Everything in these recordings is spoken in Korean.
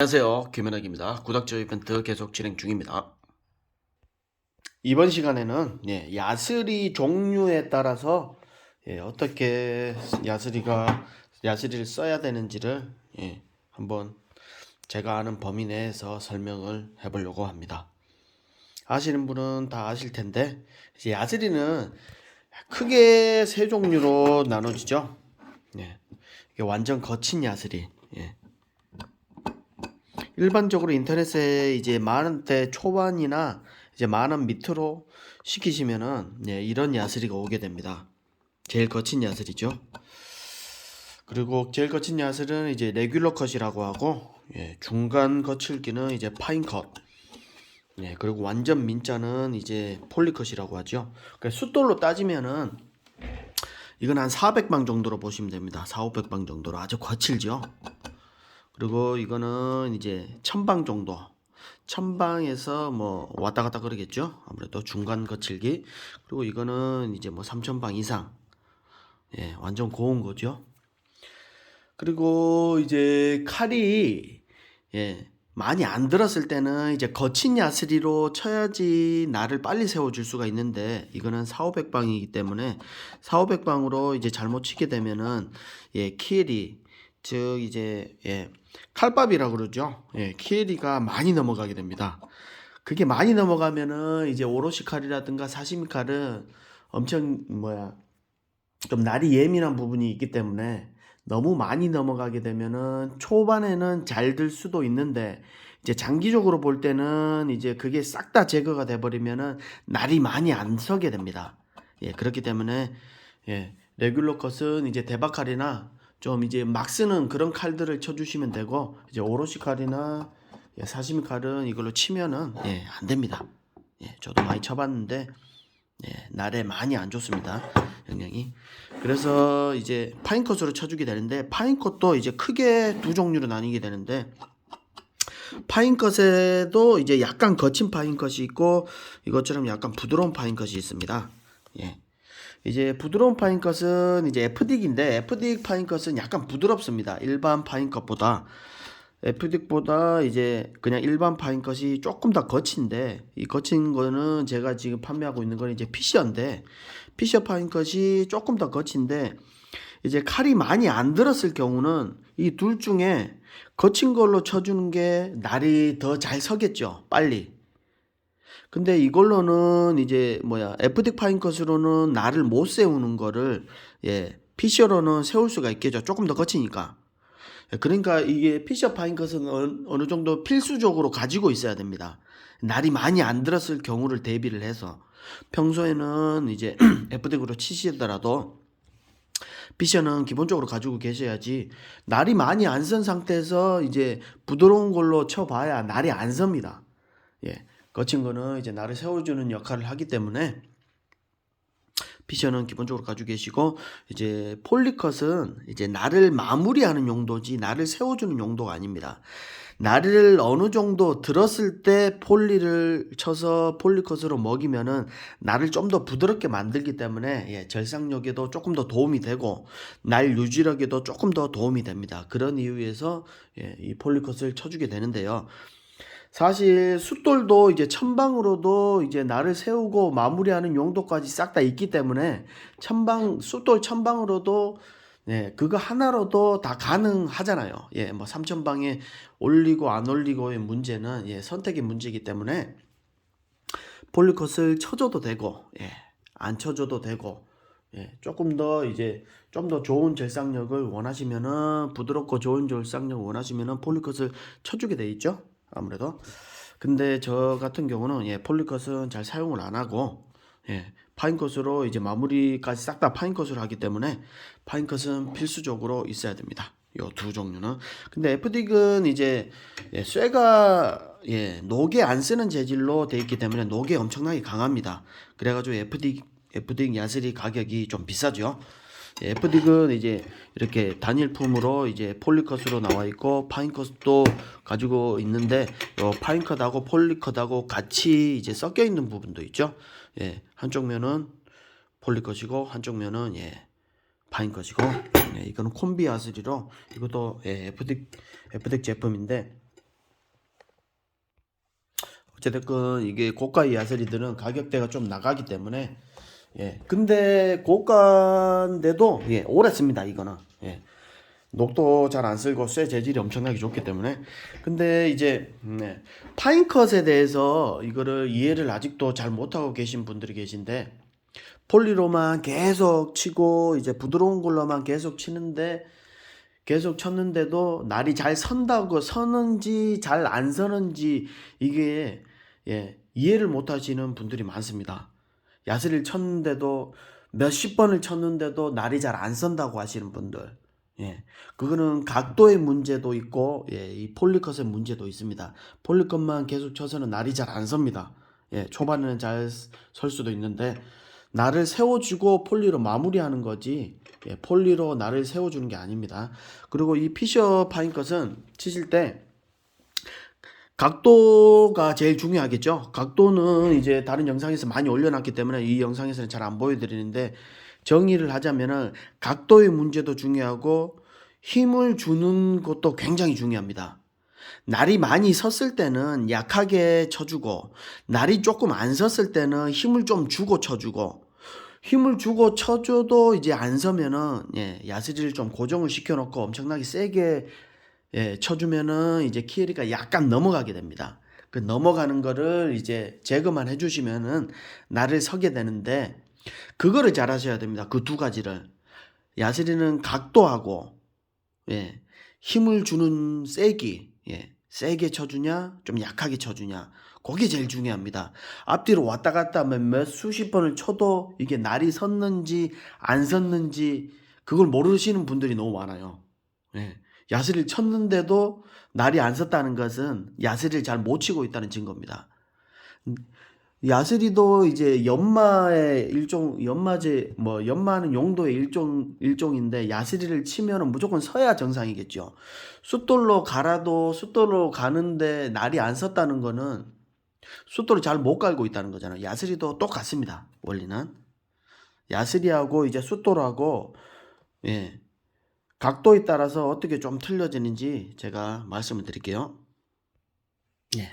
안녕하세요. 김현학입니다. 구닥저 이벤트 계속 진행 중입니다. 이번 시간에는 예, 야스리 종류에 따라서 예, 어떻게 야스리가 야스리를 써야 되는지를 예, 한번 제가 아는 범위 내에서 설명을 해보려고 합니다. 아시는 분은 다 아실 텐데 이제 야스리는 크게 세 종류로 나눠지죠. 예, 완전 거친 야스리. 예. 일반적으로 인터넷에 이제 만 원대 초반이나 이제 만원 밑으로 시키시면은 예, 이런 야스리가 오게 됩니다. 제일 거친 야스리죠. 그리고 제일 거친 야스리는 이제 레귤러 컷이라고 하고 예, 중간 거칠기는 이제 파인 컷. 예, 그리고 완전 민자는 이제 폴리컷이라고 하죠. 그러니까 숫돌로 따지면은 이건 한 400방 정도로 보시면 됩니다. 4, 500방 정도로 아주 거칠죠. 그리고 이거는 이제 천방 정도. 천방에서 뭐 왔다 갔다 그러겠죠. 아무래도 중간 거칠기. 그리고 이거는 이제 뭐 3천방 이상. 예, 완전 고운 거죠. 그리고 이제 칼이 예, 많이 안 들었을 때는 이제 거친 야스리로 쳐야지 날을 빨리 세워줄 수가 있는데 이거는 4, 500방이기 때문에 4, 500방으로 이제 잘못 치게 되면은 예, 키엘이 즉 이제 예, 칼밥이라고 그러죠. 예, 키에리가 많이 넘어가게 됩니다. 그게 많이 넘어가면은 이제 오로시 칼이라든가 사시미 칼은 엄청 뭐야 좀 날이 예민한 부분이 있기 때문에 너무 많이 넘어가게 되면은 초반에는 잘 들 수도 있는데 이제 장기적으로 볼 때는 이제 그게 싹 다 제거가 돼 버리면은 날이 많이 안 서게 됩니다. 예, 그렇기 때문에 예, 레귤러 컷은 이제 대박 칼이나 좀 이제 막 쓰는 그런 칼들을 쳐주시면 되고 이제 오로시 칼이나 예, 사시미 칼은 이걸로 치면은 예, 안 됩니다. 예, 저도 많이 쳐봤는데 예, 날에 많이 안 좋습니다. 영향이. 그래서 이제 파인컷으로 쳐주게 되는데 파인컷도 이제 크게 두 종류로 나뉘게 되는데 파인컷에도 이제 약간 거친 파인컷이 있고 이것처럼 약간 부드러운 파인컷이 있습니다. 예. 이제 부드러운 파인컷은 이제 FDic인데 FDic 파인컷은 약간 부드럽습니다. 일반 파인컷보다 FDic보다 이제 그냥 일반 파인컷이 조금 더 거친데 이 거친 거는 제가 지금 판매하고 있는 건 이제 피셔인데 피셔 파인컷이 조금 더 거친데 이제 칼이 많이 안 들었을 경우는 이 둘 중에 거친 걸로 쳐주는 게 날이 더 잘 서겠죠. 빨리. 근데 이걸로는 이제 뭐야 FD 파인컷으로는 날을 못 세우는 거를 예 피셔로는 세울 수가 있겠죠. 조금 더 거치니까. 예, 그러니까 이게 피셔 파인컷은 어느, 정도 필수적으로 가지고 있어야 됩니다. 날이 많이 안 들었을 경우를 대비를 해서. 평소에는 이제 FD로 치시더라도 피셔는 기본적으로 가지고 계셔야지 날이 많이 안 선 상태에서 이제 부드러운 걸로 쳐봐야 날이 안 섭니다. 예. 거친 거는 이제 나를 세워주는 역할을 하기 때문에 피셔는 기본적으로 가지고 계시고 이제 폴리컷은 이제 나를 마무리하는 용도지 나를 세워주는 용도가 아닙니다. 나를 어느 정도 들었을 때 폴리를 쳐서 폴리컷으로 먹이면은 나를 좀 더 부드럽게 만들기 때문에 예, 절상력에도 조금 더 도움이 되고 날 유지력에도 조금 더 도움이 됩니다. 그런 이유에서 예, 이 폴리컷을 쳐주게 되는데요. 사실 숫돌도 이제 천방으로도 이제 나를 세우고 마무리하는 용도까지 싹 다 있기 때문에 천방 숫돌 천방으로도 네, 그거 하나로도 다 가능하잖아요. 예, 뭐 3천방에 올리고 안 올리고의 문제는 예, 선택의 문제이기 때문에 폴리컷을 쳐줘도 되고, 예, 안 쳐줘도 되고, 예, 조금 더 이제 좀 더 좋은 절상력을 원하시면은 부드럽고 좋은 절상력을 원하시면은 폴리컷을 쳐주게 돼 있죠. 아무래도. 근데 저 같은 경우는 예, 폴리컷은 잘 사용을 안 하고 예, 파인컷으로 이제 마무리까지 싹 다 파인컷으로 하기 때문에 파인컷은 필수적으로 있어야 됩니다. 요 두 종류는. 근데 FDic은 이제 예, 쇠가 예, 녹에 안 쓰는 재질로 돼 있기 때문에 녹에 엄청나게 강합니다. 그래가지고 FDic FDic 야스리 가격이 좀 비싸죠. 예, FDic은 이제 이렇게 단일품으로 이제 폴리컷으로 나와 있고 파인컷도 가지고 있는데 요 파인컷하고 폴리컷하고 같이 이제 섞여 있는 부분도 있죠. 예, 한쪽 면은 폴리컷이고 한쪽 면은 예, 파인컷이고 예, 이거는 콤비 아스리로 이것도 예, FDic FDic 제품인데 어쨌든 이게 고가의 야스리들은 가격대가 좀 나가기 때문에 예. 근데 고가인데도 예, 오래 씁니다. 이거는. 예. 녹도 잘 안 쓸고 쇠 재질이 엄청나게 좋기 때문에 근데 이제 네. 파인컷에 대해서 이거를 이해를 아직도 잘 못하고 계신 분들이 계신데 폴리로만 계속 치고 이제 부드러운 걸로만 계속 치는데 계속 쳤는데도 날이 잘 선다고 서는지 잘 안 서는지 이게 예, 이해를 못 하시는 분들이 많습니다. 야스를 쳤는데도 몇십 번을 쳤는데도 날이 잘 안 선다고 하시는 분들. 예. 그거는 각도의 문제도 있고 예, 이 폴리컷의 문제도 있습니다. 폴리컷만 계속 쳐서는 날이 잘 안 섭니다. 예, 초반에는 잘 설 수도 있는데 날을 세워주고 폴리로 마무리하는 거지 예, 폴리로 날을 세워주는 게 아닙니다. 그리고 이 피셔 파인컷은 치실 때 각도가 제일 중요하겠죠. 각도는 이제 다른 영상에서 많이 올려놨기 때문에 이 영상에서는 잘 안 보여드리는데 정의를 하자면은 각도의 문제도 중요하고 힘을 주는 것도 굉장히 중요합니다. 날이 많이 섰을 때는 약하게 쳐주고 날이 조금 안 섰을 때는 힘을 좀 주고 쳐주고 힘을 주고 쳐줘도 이제 안 서면은 예, 야스리를 좀 고정을 시켜놓고 엄청나게 세게 예, 쳐주면은 이제 키에리가 약간 넘어가게 됩니다. 그 넘어가는 거를 이제 제거만 해주시면은 날을 서게 되는데 그거를 잘 하셔야 됩니다. 그 두 가지를 야스리는 각도하고 예, 힘을 주는 세기 예, 세게 쳐주냐 좀 약하게 쳐주냐 그게 제일 중요합니다. 앞뒤로 왔다 갔다 하면 몇 수십 번을 쳐도 이게 날이 섰는지 안 섰는지 그걸 모르시는 분들이 너무 많아요. 예. 야스리를 쳤는데도 날이 안 섰다는 것은 야스리를 잘 못 치고 있다는 증거입니다. 야스리도 이제 연마의 일종 연마제 뭐 연마는 용도의 일종 일종인데 야스리를 치면은 무조건 서야 정상이겠죠. 숫돌로 갈아도 숫돌로 가는데 날이 안 섰다는 거는 숫돌을 잘 못 갈고 있다는 거잖아요. 야스리도 똑같습니다. 원리는 야스리하고 이제 숫돌하고 예. 각도에 따라서 어떻게 좀 틀려지는지 제가 말씀을 드릴게요. 예.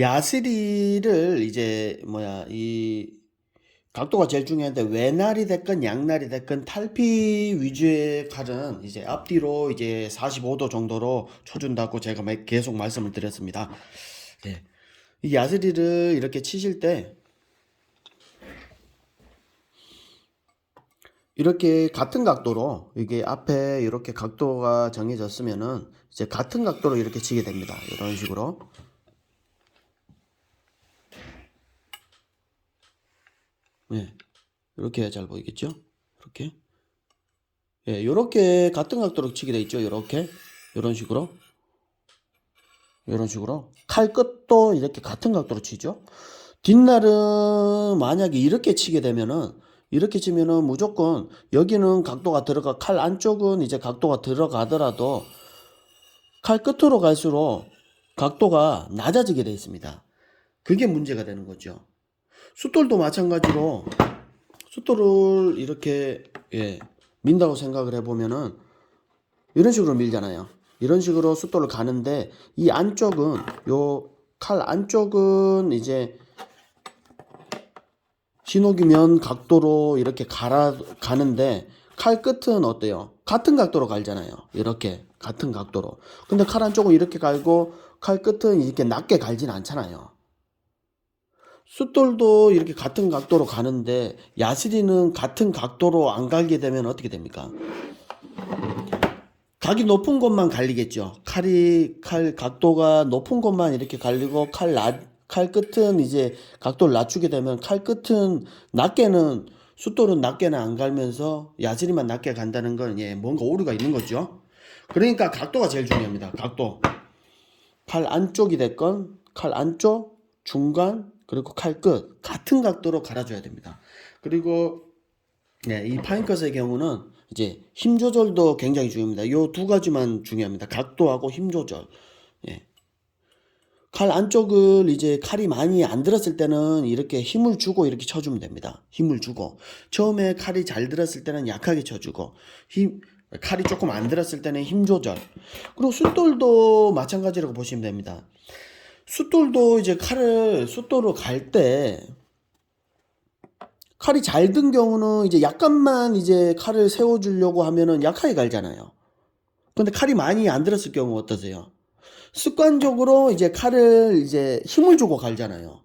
야스리를 이제 뭐야 이 각도가 제일 중요한데 외날이 됐건 양날이 됐건 탈피 위주의 칼은 이제 앞뒤로 이제 45도 정도로 쳐준다고 제가 매- 계속 말씀을 드렸습니다. 예. 이 야스리를 이렇게 치실 때 이렇게 같은 각도로 이게 앞에 이렇게 각도가 정해졌으면은 이제 같은 각도로 이렇게 치게 됩니다. 이런 식으로. 예. 이렇게 잘 보이겠죠? 이렇게. 예, 이렇게 같은 각도로 치게 돼 있죠. 이렇게. 이런 식으로. 이런 식으로. 칼 끝도 이렇게 같은 각도로 치죠. 뒷날은 만약에 이렇게 치게 되면은 이렇게 치면은 무조건 여기는 각도가 들어가 칼 안쪽은 이제 각도가 들어가더라도 칼 끝으로 갈수록 각도가 낮아지게 되어 있습니다. 그게 문제가 되는 거죠. 숫돌도 마찬가지로 숫돌을 이렇게 예, 민다고 생각을 해보면은 이런 식으로 밀잖아요. 이런 식으로 숫돌을 가는데 이 안쪽은 요 칼 안쪽은 이제 신호기면 각도로 이렇게 갈아 가는데 칼 끝은 어때요? 같은 각도로 갈잖아요. 이렇게 같은 각도로. 근데 칼 안쪽은 이렇게 갈고 칼 끝은 이렇게 낮게 갈진 않잖아요. 숫돌도 이렇게 같은 각도로 가는데 야스리는 같은 각도로 안 갈게 되면 어떻게 됩니까? 각이 높은 곳만 갈리겠죠. 칼이 칼 각도가 높은 곳만 이렇게 갈리고 칼 낮, 칼 끝은 이제 각도를 낮추게 되면 칼 끝은 낮게는 숫돌은 낮게는 안 갈면서 야스리만 낮게 간다는 건 예, 뭔가 오류가 있는 거죠. 그러니까 각도가 제일 중요합니다. 각도. 칼 안쪽이 됐건 칼 안쪽, 중간, 그리고 칼 끝 같은 각도로 갈아줘야 됩니다. 그리고 네, 이 파인컷의 경우는 이제 힘 조절도 굉장히 중요합니다. 요 두 가지만 중요합니다. 각도하고 힘 조절. 예. 칼 안쪽을 이제 칼이 많이 안 들었을 때는 이렇게 힘을 주고 이렇게 쳐주면 됩니다. 힘을 주고 처음에 칼이 잘 들었을 때는 약하게 쳐주고 힘 칼이 조금 안 들었을 때는 힘 조절. 그리고 숫돌도 마찬가지라고 보시면 됩니다. 숫돌도 이제 칼을 숫돌로 갈 때 칼이 잘 든 경우는 이제 약간만 이제 칼을 세워주려고 하면은 약하게 갈잖아요. 근데 칼이 많이 안 들었을 경우 어떠세요? 습관적으로 이제 칼을 이제 힘을 주고 갈잖아요.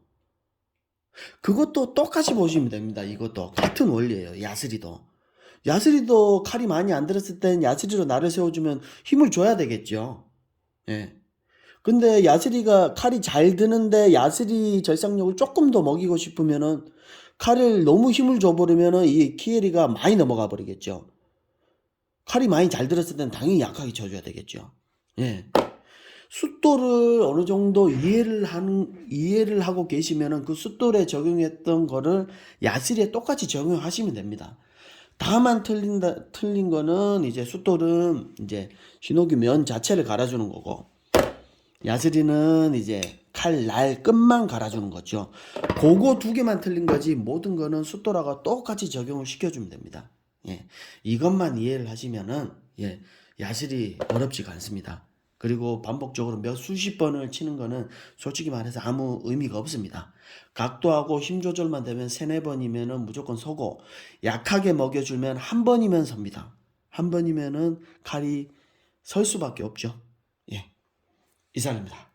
그것도 똑같이 보시면 됩니다. 이것도 같은 원리예요. 야스리도. 야스리도 칼이 많이 안 들었을 땐 야스리로 나를 세워주면 힘을 줘야 되겠죠. 예. 근데 야스리가 칼이 잘 드는데 야스리 절삭력을 조금 더 먹이고 싶으면은 칼을 너무 힘을 줘버리면은 이 키에리가 많이 넘어가 버리겠죠. 칼이 많이 잘 들었을 땐 당연히 약하게 쳐줘야 되겠죠. 예. 숫돌을 어느 정도 이해를 하는 이해를 하고 계시면은 그 숫돌에 적용했던 거를 야스리에 똑같이 적용하시면 됩니다. 다만 틀린다 틀린 거는 이제 숫돌은 이제 신호기 면 자체를 갈아주는 거고 야스리는 이제 칼 날 끝만 갈아주는 거죠. 그거 두 개만 틀린 거지 모든 거는 숫돌하고 똑같이 적용을 시켜주면 됩니다. 예, 이것만 이해를 하시면은 예, 야스리 어렵지가 않습니다. 그리고 반복적으로 몇 수십 번을 치는 거는 솔직히 말해서 아무 의미가 없습니다. 각도하고 힘 조절만 되면 세네 번이면은 무조건 서고 약하게 먹여주면 한 번이면 섭니다. 한 번이면은 칼이 설 수밖에 없죠. 예. 이상입니다.